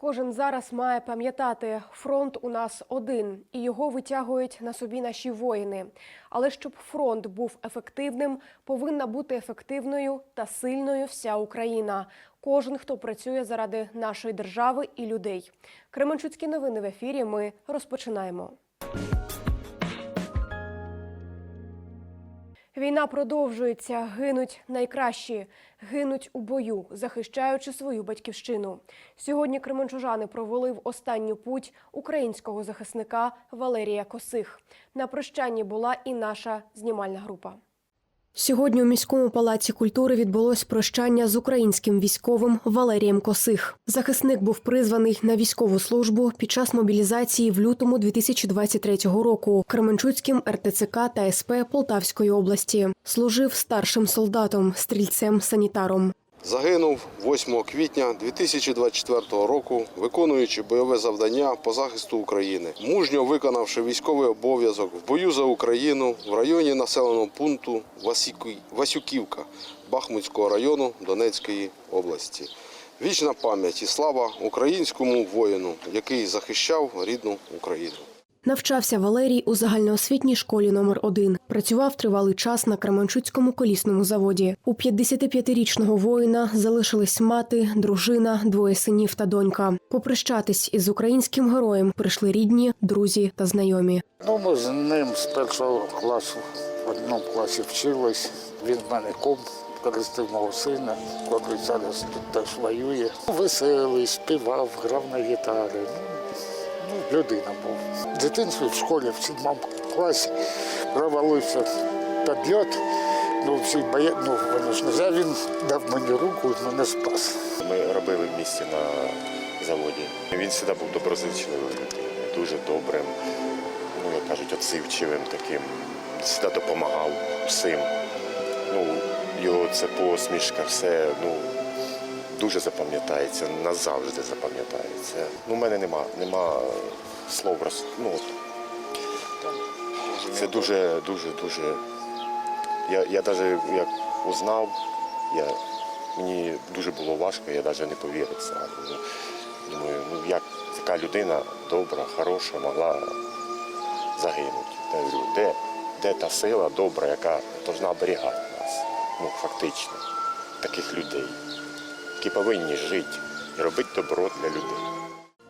Кожен зараз має пам'ятати, фронт у нас один, і його витягують на собі наші воїни. Але щоб фронт був ефективним, повинна бути ефективною та сильною вся Україна. Кожен, хто працює заради нашої держави і людей. Кременчуцькі новини в ефірі. Ми розпочинаємо. Війна продовжується. Гинуть найкращі, гинуть у бою, захищаючи свою батьківщину. Сьогодні кременчужани провели в останню путь українського захисника Валерія Косих. На прощанні була і наша знімальна група. Сьогодні у міському палаці культури відбулось прощання з українським військовим Валерієм Косих. Захисник був призваний на військову службу під час мобілізації в лютому 2023 року Кременчуцьким РТЦК та СП Полтавської області. Служив старшим солдатом, стрільцем, санітаром. Загинув 8 квітня 2024 року, виконуючи бойове завдання по захисту України, мужньо виконавши військовий обов'язок в бою за Україну в районі населеного пункту Васюківка Бахмутського району Донецької області. Вічна пам'ять і слава українському воїну, який захищав рідну Україну. Навчався Валерій у загальноосвітній школі номер 1 Працював тривалий час на Кременчуцькому колісному заводі. У 55-річного воїна залишились мати, дружина, двоє синів та донька. Попрощатись із українським героєм прийшли рідні, друзі та знайомі. Ну, ми з ним з першого класу в одному класі вчились. Він в мене ком користив мого сина, котрий зараз тут теж воює. Веселий, співав, грав на гітарі. Ну, людина був. В в школі в сьомому класі провалився підльот. Ну, всі боя... ну, воно ж не він дав мені руку і мене спас. Ми робили в місті на заводі. Він завжди був доброзичливим, дуже добрим, ну як кажуть, отзивчивим таким. Завжди допомагав всім. Ну, його це посмішка, все ну, дуже запам'ятається, назавжди запам'ятається. Ну, у мене нема, нема слов. Ну, це дуже, дуже, дуже. Я, я навіть як узнав, я, мені дуже було важко, я навіть не повірив. Ну, Думаю, ну як така людина добра, хороша могла загинути. Я говорю, де, де та сила добра, яка повинна оберігати нас, ну фактично, таких людей, які повинні жити і робити добро для людей.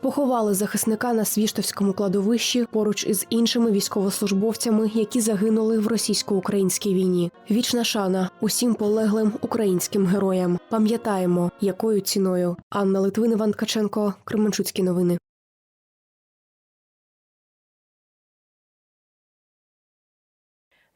Поховали захисника на Свіштовському кладовищі поруч із іншими військовослужбовцями, які загинули в російсько-українській війні. Вічна шана усім полеглим українським героям. Пам'ятаємо, якою ціною. Анна Литвин, Іван Ткаченко, Кременчуцькі новини.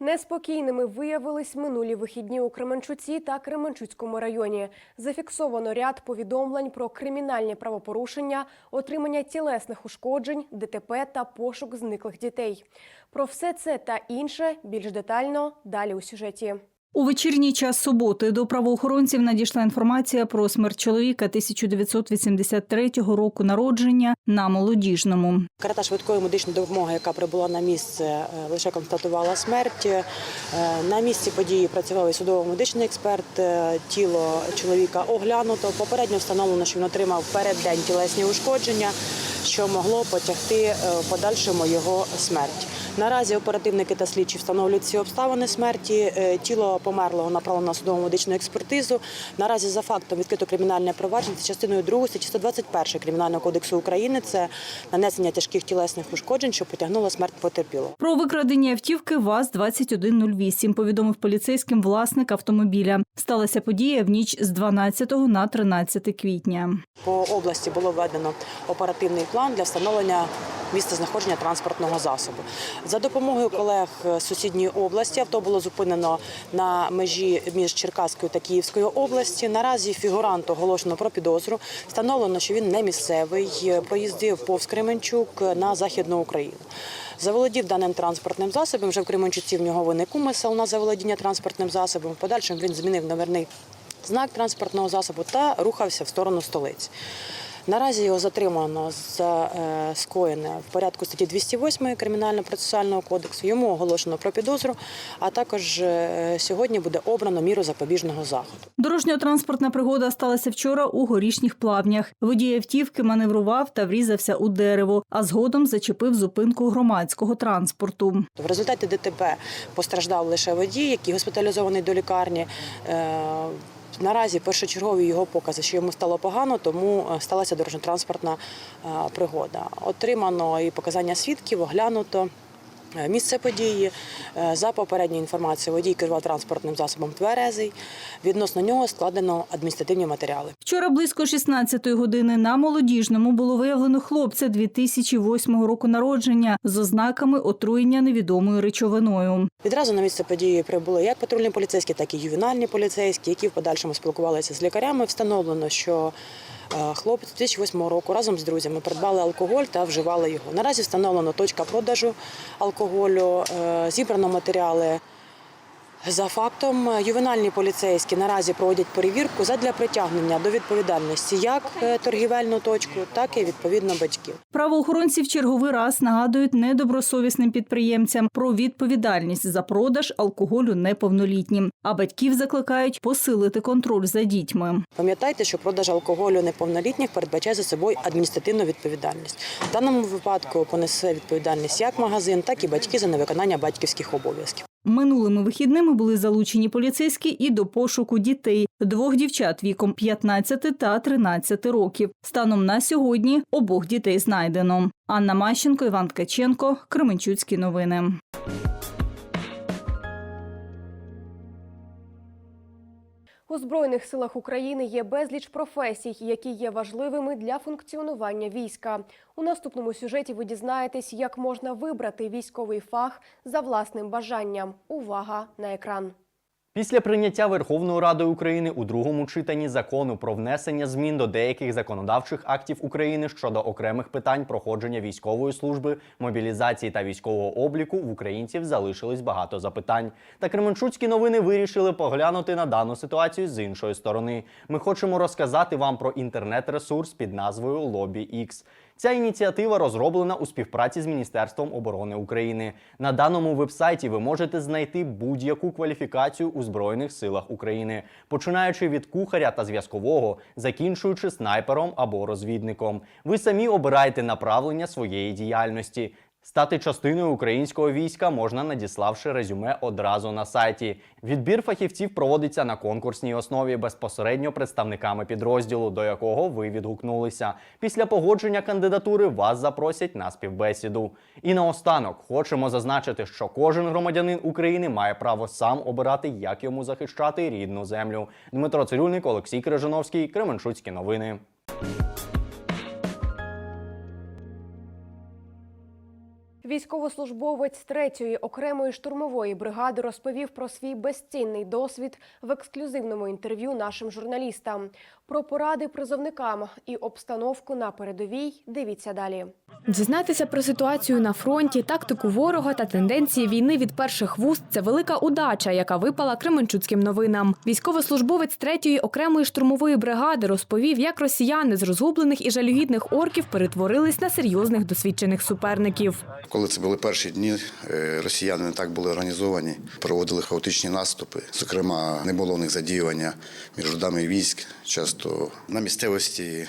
Неспокійними виявились минулі вихідні у Кременчуці та Кременчуцькому районі. Зафіксовано ряд повідомлень про кримінальні правопорушення, отримання тілесних ушкоджень, ДТП та пошук зниклих дітей. Про все це та інше більш детально далі у сюжеті. У вечірній час суботи до правоохоронців надійшла інформація про смерть чоловіка 1983 року народження на молодіжному. Карета швидкої медичної допомоги, яка прибула на місце, е, лише констатувала смерть. Е, На місці події працював і судово-медичний експерт. Е, Тіло чоловіка оглянуто. Попередньо встановлено, що він отримав переддень тілесні ушкодження, що могло потягти подальшому його смерть. Наразі оперативники та слідчі встановлюють ці обставини смерті. Е, Тіло померлого направлено на судово медичну експертизу. Наразі за фактом відкрито кримінальне провадження за частиною 2 статті 121 Кримінального кодексу України. Це нанесення тяжких тілесних ушкоджень, що потягнуло смерть потерпілого. Про викрадення автівки ВАЗ-2108 повідомив поліцейським власник автомобіля. Сталася подія в ніч з 12 на 13 квітня. По області було введено оперативний план для встановлення місця знаходження транспортного засобу. За допомогою колег з сусідньої області авто було зупинено на межі між Черкаською та Київською області. Наразі фігурант оголошено про підозру. Встановлено, що він не місцевий, проїздив повз Кременчук на західну Україну. Заволодів даним транспортним засобом. Вже в Кременчуці в нього виник умисел на заволодіння транспортним засобом. В подальшому він змінив номерний знак транспортного засобу та рухався в сторону столиці. Наразі його затримано за е, скоєне в порядку статті 208 Кримінально-процесуального кодексу. Йому оголошено про підозру, а також е, сьогодні буде обрано міру запобіжного заходу. Дорожньо-транспортна пригода сталася вчора у горішніх плавнях. Водій автівки маневрував та врізався у дерево, а згодом зачепив зупинку громадського транспорту. В результаті ДТП постраждав лише водій, який госпіталізований до лікарні. Наразі першочергові його покази, що йому стало погано, тому е, сталася дорожньо-транспортна е, пригода. Отримано і показання свідків, оглянуто. Е, Місце події Е, за попередньою інформацією, водій керував транспортним засобом тверезий. Відносно нього складено адміністративні матеріали. Вчора близько 16-ї години на молодіжному було виявлено хлопця 2008 року народження з ознаками отруєння невідомою речовиною. Відразу на місце події прибули як патрульні поліцейські, так і ювенальні поліцейські, які в подальшому спілкувалися з лікарями. Встановлено, що хлопець 2008 року разом з друзями придбали алкоголь та вживали його. Наразі встановлено точка продажу алкоголю, е, зібрано матеріали. За фактом, е, ювенальні поліцейські наразі проводять перевірку задля притягнення до відповідальності як е, торгівельну точку, так і відповідно батьків. Правоохоронці в черговий раз нагадують недобросовісним підприємцям про відповідальність за продаж алкоголю неповнолітнім, а батьків закликають посилити контроль за дітьми. Пам'ятайте, що продаж алкоголю неповнолітніх передбачає за собою адміністративну відповідальність. В даному випадку понесе відповідальність як магазин, так і батьки за невиконання батьківських обов'язків. Минулими вихідними були залучені поліцейські і до пошуку дітей двох дівчат віком 15 та 13 років. Станом на сьогодні обох дітей знайдено. Анна Мащенко, Іван Ткаченко, Кременчуцькі новини. У Збройних силах України є безліч професій, які є важливими для функціонування війська. У наступному сюжеті ви дізнаєтесь, як можна вибрати військовий фах за власним бажанням. Увага на екран. Після прийняття Верховною Радою України у другому читанні закону про внесення змін до деяких законодавчих актів України щодо окремих питань проходження військової служби, мобілізації та військового обліку в українців залишилось багато запитань. Та Кременчуцькі новини вирішили поглянути на дану ситуацію з іншої сторони. Ми хочемо розказати вам про інтернет-ресурс під назвою LobbyX. Ця ініціатива розроблена у співпраці з Міністерством оборони України. На даному вебсайті ви можете знайти будь-яку кваліфікацію у Збройних силах України, починаючи від кухаря та зв'язкового, закінчуючи снайпером або розвідником. Ви самі обираєте направлення своєї діяльності. Стати частиною українського війська можна надіславши резюме одразу на сайті. Відбір фахівців проводиться на конкурсній основі безпосередньо представниками підрозділу, до якого ви відгукнулися. Після погодження кандидатури вас запросять на співбесіду. І наостанок хочемо зазначити, що кожен громадянин України має право сам обирати, як йому захищати рідну землю. Дмитро Цирюльник, Олексій Крижановський, Кременчуцькі новини. Військовослужбовець третьої окремої штурмової бригади розповів про свій безцінний досвід в ексклюзивному інтерв'ю нашим журналістам. Про поради призовникам і обстановку на передовій. Дивіться далі. Дізнатися про ситуацію на фронті, тактику ворога та тенденції війни від перших вуст – це велика удача, яка випала Кременчуцьким новинам. Військовослужбовець третьої окремої штурмової бригади розповів, як росіяни з розгублених і жалюгідних орків перетворились на серйозних досвідчених суперників. Коли це були перші дні, е, росіяни не так були організовані, проводили хаотичні наступи. Зокрема, не було в них задіювання між родами військ. Часто на місцевості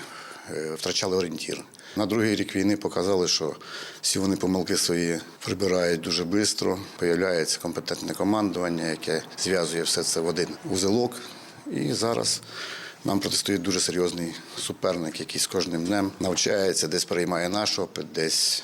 е, втрачали орієнтір. На другий рік війни показали, що всі вони помилки свої прибирають дуже швидко. Появляється компетентне командування, яке зв'язує все це в один узелок. І зараз нам протистоїть дуже серйозний суперник, який з кожним днем навчається, десь переймає наш опит, десь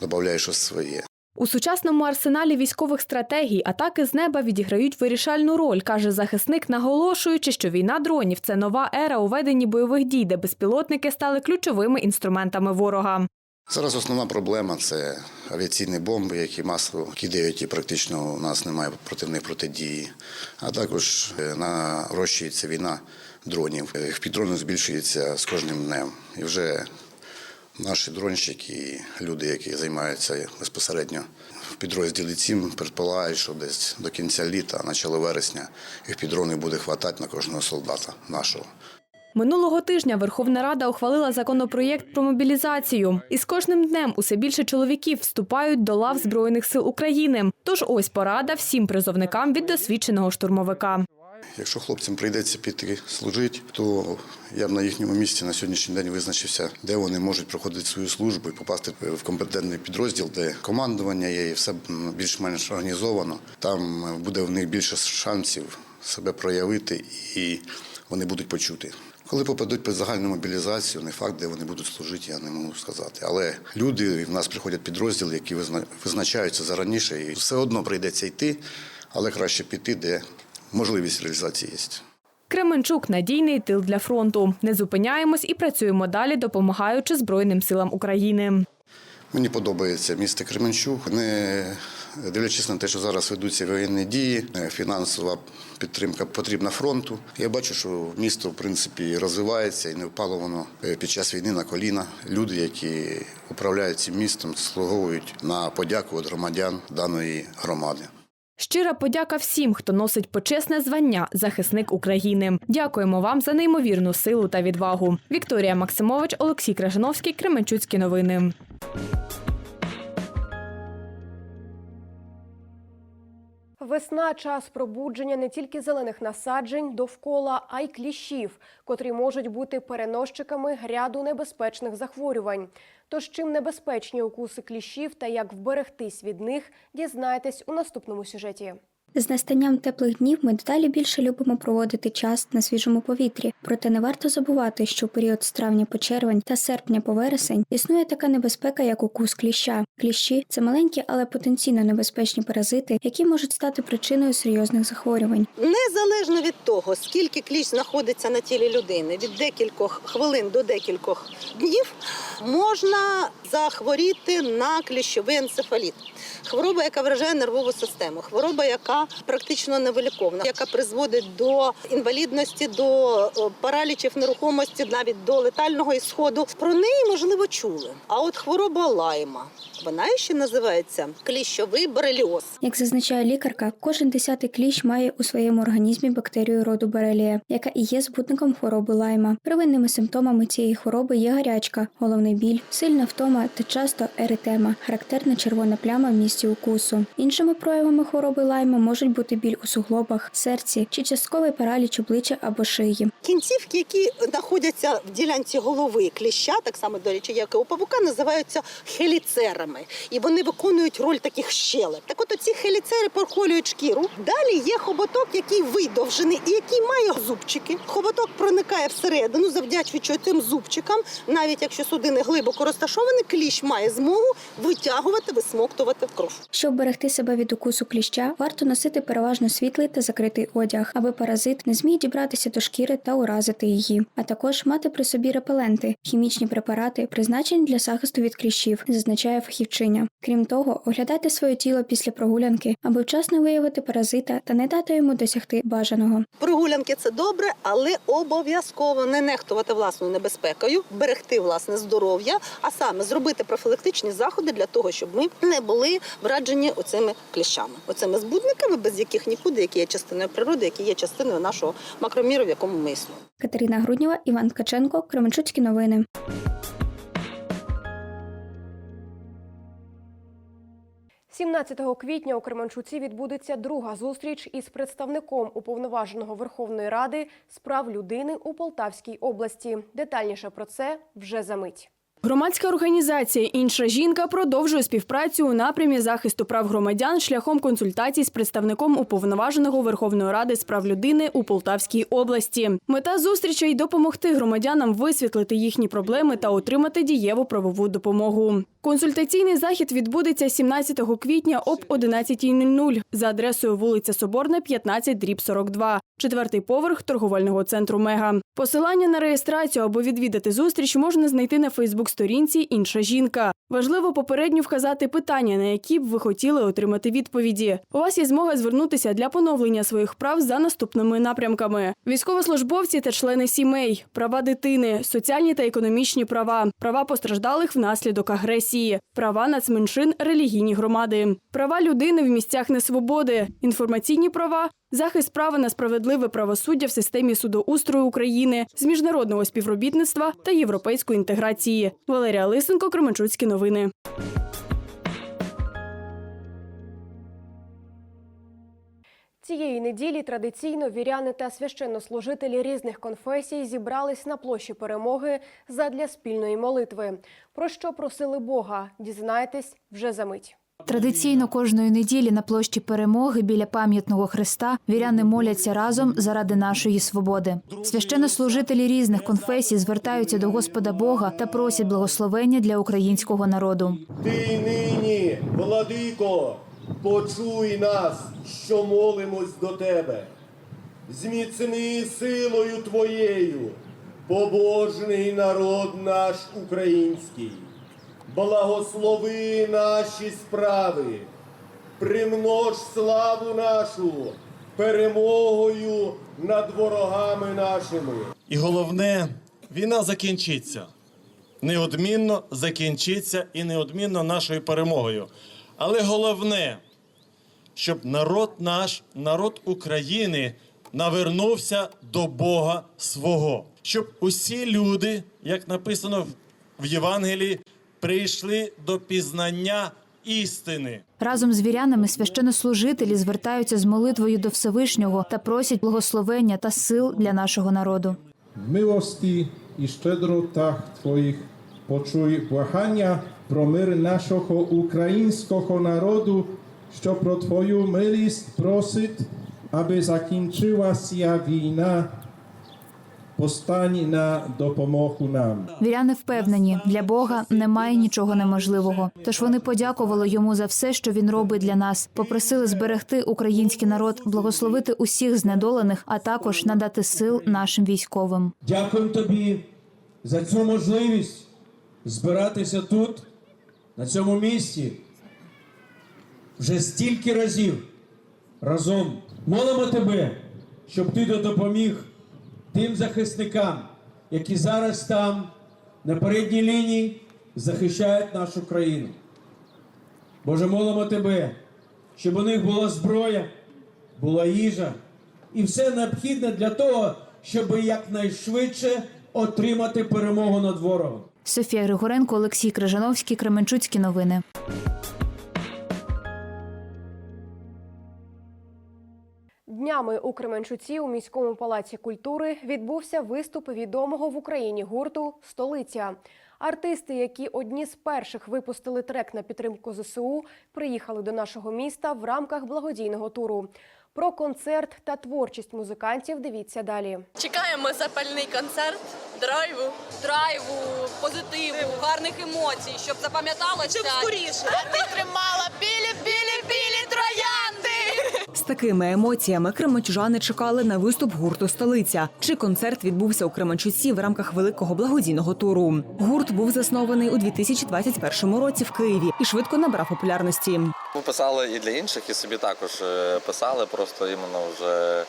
додає щось своє. У сучасному арсеналі військових стратегій атаки з неба відіграють вирішальну роль, каже захисник, наголошуючи, що війна дронів це нова ера у веденні бойових дій, де безпілотники стали ключовими інструментами ворога. Зараз основна проблема це авіаційні бомби, які масово кидають і практично у нас немає противної протидії. А також е, нарощується війна дронів. Їх підрони збільшується з кожним днем. І вже наші дронщики, і люди, які займаються безпосередньо в підрозділі ЦІМ, предполагають, що десь до кінця літа, начало вересня, їх підрони буде хватати на кожного солдата нашого. Минулого тижня Верховна Рада ухвалила законопроєкт про мобілізацію. І з кожним днем усе більше чоловіків вступають до лав Збройних сил України. Тож ось порада всім призовникам від досвідченого штурмовика. Якщо хлопцям прийдеться піти служити, то я б на їхньому місці на сьогоднішній день визначився, де вони можуть проходити свою службу і попасти в компетентний підрозділ, де командування є і все більш-менш організовано. Там буде в них більше шансів себе проявити і вони будуть почути. Коли попадуть під загальну мобілізацію, не факт, де вони будуть служити, я не можу сказати. Але люди в нас приходять підрозділи, які визна- визначаються зараніше, і все одно прийдеться йти, але краще піти, де можливість реалізації є. Кременчук надійний тил для фронту. Не зупиняємось і працюємо далі, допомагаючи Збройним силам України. Мені подобається місто Кременчук. Не дивлячись на те, що зараз ведуться воєнні дії, е, фінансова підтримка потрібна фронту. Я бачу, що місто в принципі розвивається і не впало воно е, під час війни на коліна. Люди, які управляють цим містом, заслуговують на подяку від громадян даної громади. Щира подяка всім, хто носить почесне звання захисник України. Дякуємо вам за неймовірну силу та відвагу. Вікторія Максимович, Олексій Кражановський, Кременчуцькі новини. Весна час пробудження не тільки зелених насаджень довкола, а й кліщів, котрі можуть бути переносчиками ряду небезпечних захворювань. Тож чим небезпечні укуси кліщів та як вберегтись від них, дізнаєтесь у наступному сюжеті. З настанням теплих днів ми дедалі більше любимо проводити час на свіжому повітрі. Проте не варто забувати, що в період з травня по червень та серпня по вересень існує така небезпека, як укус кліща. Кліщі це маленькі, але потенційно небезпечні паразити, які можуть стати причиною серйозних захворювань. Незалежно від того, скільки кліщ знаходиться на тілі людини, від декількох хвилин до декількох днів, можна захворіти на кліщовий енцефаліт. Хвороба, яка вражає нервову систему, хвороба, яка практично невиліковна, яка призводить до інвалідності, до е, паралічів нерухомості, навіть до летального ісходу. Про неї можливо чули. А от хвороба лайма, вона ще називається кліщовий бореліоз. Як зазначає лікарка, кожен десятий кліщ має у своєму організмі бактерію роду Борелія, яка і є збутником хвороби лайма. Первинними симптомами цієї хвороби є гарячка, головний біль, сильна втома та часто еритема, характерна червона пляма в місці укусу. Іншими проявами хвороби лайма можуть бути біль у суглобах, серці чи частковий параліч обличчя або шиї. Кінцівки, які знаходяться в ділянці голови кліща, так само до речі, як і у павука, називаються хеліцерами, і вони виконують роль таких щелеп. Так от ці хеліцери проколюють шкіру. Далі є хоботок, який видовжений і який має зубчики. Хоботок проникає всередину, завдячуючи цим зубчикам. Навіть якщо судини глибоко розташовані, кліщ має змогу витягувати, висмоктувати кров. Щоб берегти себе від укусу кліща, варто носити переважно світлий та закритий одяг, аби паразит не зміг дібратися до шкіри та уразити її, а також мати при собі репеленти, хімічні препарати, призначені для захисту від кліщів, зазначає фахівчиня. Крім того, оглядайте своє тіло після прогулянки, аби вчасно виявити паразита та не дати йому досягти бажаного. Прогулянки це добре, але обов'язково не нехтувати власною небезпекою, берегти власне здоров'я, а саме зробити профілактичні заходи для того, щоб ми не були враджені оцими кліщами, оцими збудниками, без яких нікуди, які є частиною природи, які є частиною нашого макроміру, в якому ми існуємо. Катерина Груднєва, Іван Ткаченко, Кременчуцькі новини. – 17 квітня у Кременчуці відбудеться друга зустріч із представником уповноваженого Верховної Ради з прав людини у Полтавській області. Детальніше про це вже за мить. Громадська організація Інша жінка продовжує співпрацю у напрямі захисту прав громадян шляхом консультацій з представником уповноваженого Верховної Ради з прав людини у Полтавській області. Мета зустрічей допомогти громадянам висвітлити їхні проблеми та отримати дієву правову допомогу. Консультаційний захід відбудеться 17 квітня об 11.00 за адресою вулиця Соборна, 15, дріб 42, четвертий поверх торговельного центру Мега. Посилання на реєстрацію або відвідати зустріч можна знайти на Фейсбук-сторінці Інша жінка Важливо попередньо вказати питання, на які б ви хотіли отримати відповіді. У вас є змога звернутися для поновлення своїх прав за наступними напрямками: військовослужбовці та члени сімей, права дитини, соціальні та економічні права, права постраждалих внаслідок агресії, права нацменшин, релігійні громади, права людини в місцях несвободи, інформаційні права. Захист права на справедливе правосуддя в системі судоустрою України з міжнародного співробітництва та європейської інтеграції. Валерія Лисенко, Кременчуцькі новини. Цієї неділі традиційно віряни та священнослужителі різних конфесій зібрались на площі перемоги задля спільної молитви. Про що просили Бога, дізнаєтесь вже за мить. Традиційно кожної неділі на площі перемоги біля пам'ятного хреста віряни моляться разом заради нашої свободи. Священнослужителі різних конфесій звертаються до Господа Бога та просять благословення для українського народу. Ти нині, владико, почуй нас, що молимось до тебе. Зміцни силою твоєю, побожний народ наш український. Благослови наші справи, примнож славу нашу перемогою над ворогами нашими. І головне, війна закінчиться. Неодмінно закінчиться і неодмінно нашою перемогою. Але головне, щоб народ наш, народ України, навернувся до Бога свого. Щоб усі люди, як написано в Євангелії, прийшли до пізнання істини. Разом з вірянами священнослужителі звертаються з молитвою до Всевишнього та просять благословення та сил для нашого народу. Милості і щедротах Твоїх почуй благання про мир нашого українського народу, що про Твою милість просить, аби закінчилася війна. Постань на допомогу нам. Віряни впевнені, для Бога немає нічого неможливого. Тож вони подякували йому за все, що він робить для нас. Попросили зберегти український народ, благословити усіх знедолених, а також надати сил нашим військовим. Дякуємо тобі за цю можливість збиратися тут, на цьому місці, вже стільки разів разом. Молимо тебе, щоб ти допоміг тим захисникам, які зараз там, на передній лінії, захищають нашу країну. Боже, молимо тебе, щоб у них була зброя, була їжа і все необхідне для того, щоб якнайшвидше отримати перемогу над ворогом. Софія Григоренко, Олексій Крижановський, Кременчуцькі новини. Днями у Кременчуці у міському палаці культури відбувся виступ відомого в Україні гурту Столиця. Артисти, які одні з перших випустили трек на підтримку ЗСУ, приїхали до нашого міста в рамках благодійного туру. Про концерт та творчість музикантів дивіться далі. Чекаємо запальний концерт драйву, драйву, позитиву, гарних емоцій, щоб запам'яталося. Щоб скоріше. Ти такими емоціями кременчужани чекали на виступ гурту Столиця. Чи концерт відбувся у Кременчуці в рамках великого благодійного туру? Гурт був заснований у 2021 році в Києві і швидко набрав популярності. Ми писали і для інших, і собі також е, писали. Просто іменно вже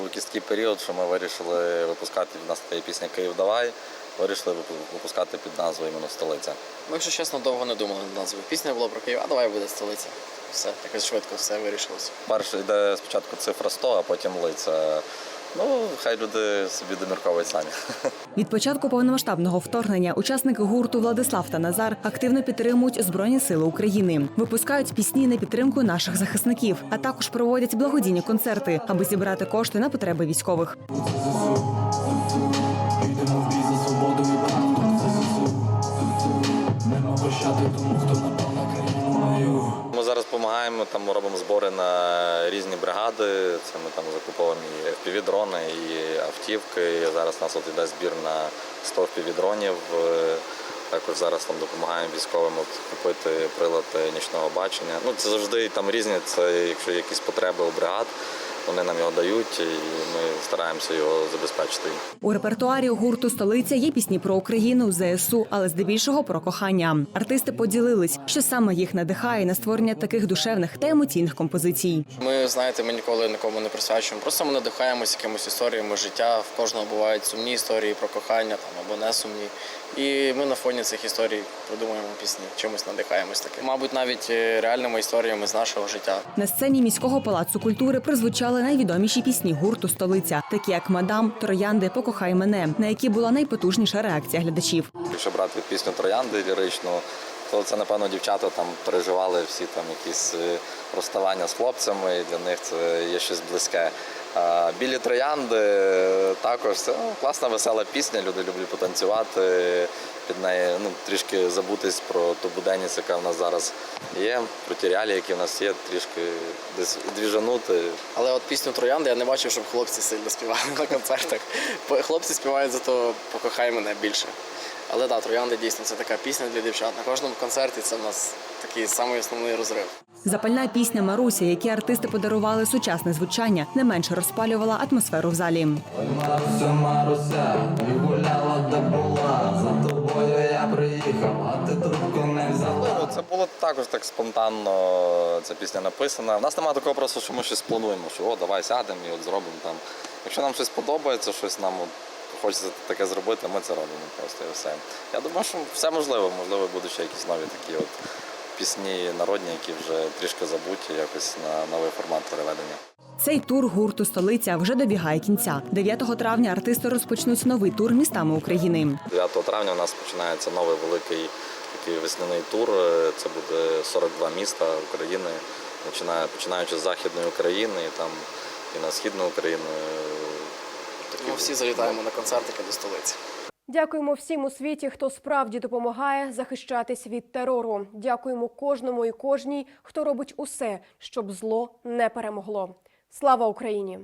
у якийсь такий період, що ми вирішили випускати. В нас є пісня Київ давай. Вирішили випускати під назвою іменно столиця. Ми, якщо чесно, довго не думали над назвою. Пісня була про Київ, а давай буде столиця. Все, якось швидко все вирішилося. Перше йде спочатку цифра 100, а потім лиця. Ну, хай люди собі домірковують самі. Від початку повномасштабного вторгнення учасники гурту Владислав та Назар активно підтримують Збройні Сили України, випускають пісні на підтримку наших захисників, а також проводять благодійні концерти, аби зібрати кошти на потреби військових. Пощади тому, хто напав на країну мою. Ми зараз допомагаємо, там робимо збори на різні бригади. Це ми там закуповуємо і FPV-дрони, і автівки. І зараз у нас от іде збір на 100 FPV-дронів. Також зараз там допомагаємо військовим от, купити прилад нічного бачення. Ну це завжди там різні. Це якщо якісь потреби у бригад. Вони нам його дають, і ми стараємося його забезпечити. У репертуарі гурту столиця є пісні про Україну, ЗСУ, але здебільшого про кохання. Артисти поділились, що саме їх надихає на створення таких душевних та емоційних композицій. Ми знаєте, ми ніколи нікому не присвячуємо. Просто ми надихаємося якимось історіями життя. В кожного бувають сумні історії про кохання там або не сумні. І ми на фоні цих історій придумуємо пісні, чимось надихаємось таке. Мабуть, навіть е, реальними історіями з нашого життя. На сцені міського палацу культури прозвучали найвідоміші пісні гурту столиця, такі як Мадам, Троянди, Покохай мене, на які була найпотужніша реакція глядачів. Якщо брати пісню Троянди ліричну, то це напевно дівчата там переживали всі там якісь е, розставання з хлопцями, і для них це є щось близьке. Білі троянди е, також це ну, класна весела пісня. Люди люблять потанцювати під неї. Ну трішки забутись про ту буденність, яка в нас зараз є, про ті реалії, які в нас є, трішки десь двіжанути. Але от пісню Троянди я не бачив, щоб хлопці сильно співали на концертах. Хлопці співають зато покохай мене більше. Але так, троянди дійсно це така пісня для дівчат. На кожному концерті це в нас такий самий основний розрив. Запальна пісня Маруся, які артисти подарували сучасне звучання, не менше розпалювала атмосферу в залі. Маруся, Маруся, і гуляла, де була. За тобою я приїхав, а ти трубку не взяла. Ну, Це було також так спонтанно. Ця пісня написана. У нас немає такого просто, що ми щось плануємо, що о, давай сядемо і от зробимо там. Якщо нам щось подобається, щось нам от, хочеться таке зробити, ми це робимо просто і все. Я думаю, що все можливо. Можливо, будуть ще якісь нові такі от пісні народні, які вже трішки забуті, якось на новий формат переведення. Цей тур гурту столиця вже добігає кінця. 9 травня артисти розпочнуть новий тур містами України. 9 травня у нас починається новий великий такий весняний тур. Це буде 42 міста України, починаючи з Західної України і там і на Східну Україну. Ми всі залітаємо на концертики до столиці. Дякуємо всім у світі, хто справді допомагає захищатись від терору. Дякуємо кожному і кожній, хто робить усе, щоб зло не перемогло. Слава Україні!